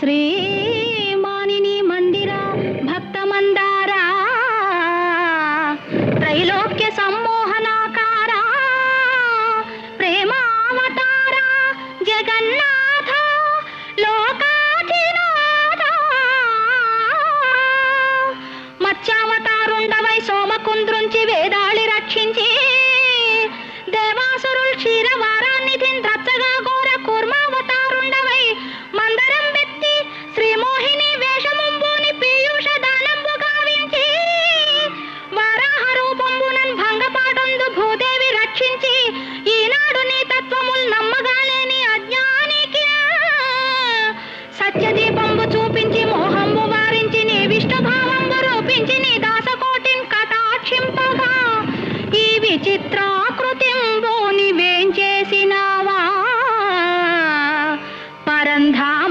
శ్రీ మానిని మందిర భక్త మందారా త్రైలోక్య సమ్మోహనాకారా ప్రేమావతారా జగన్నాథ లోకాధినాథ. మత్స్యావతారుండవై సోమకుంద్రుంచి వేదా నిత్యదీపంబు చూపించి మోహంబు వారించి నీ విష్ణుభావంబు రూపించి నీ దాసకోటిన్ కటాక్షింపగా. ఈ విచిత్రాకృతింబు నివేం చేసినావా? పరంధామ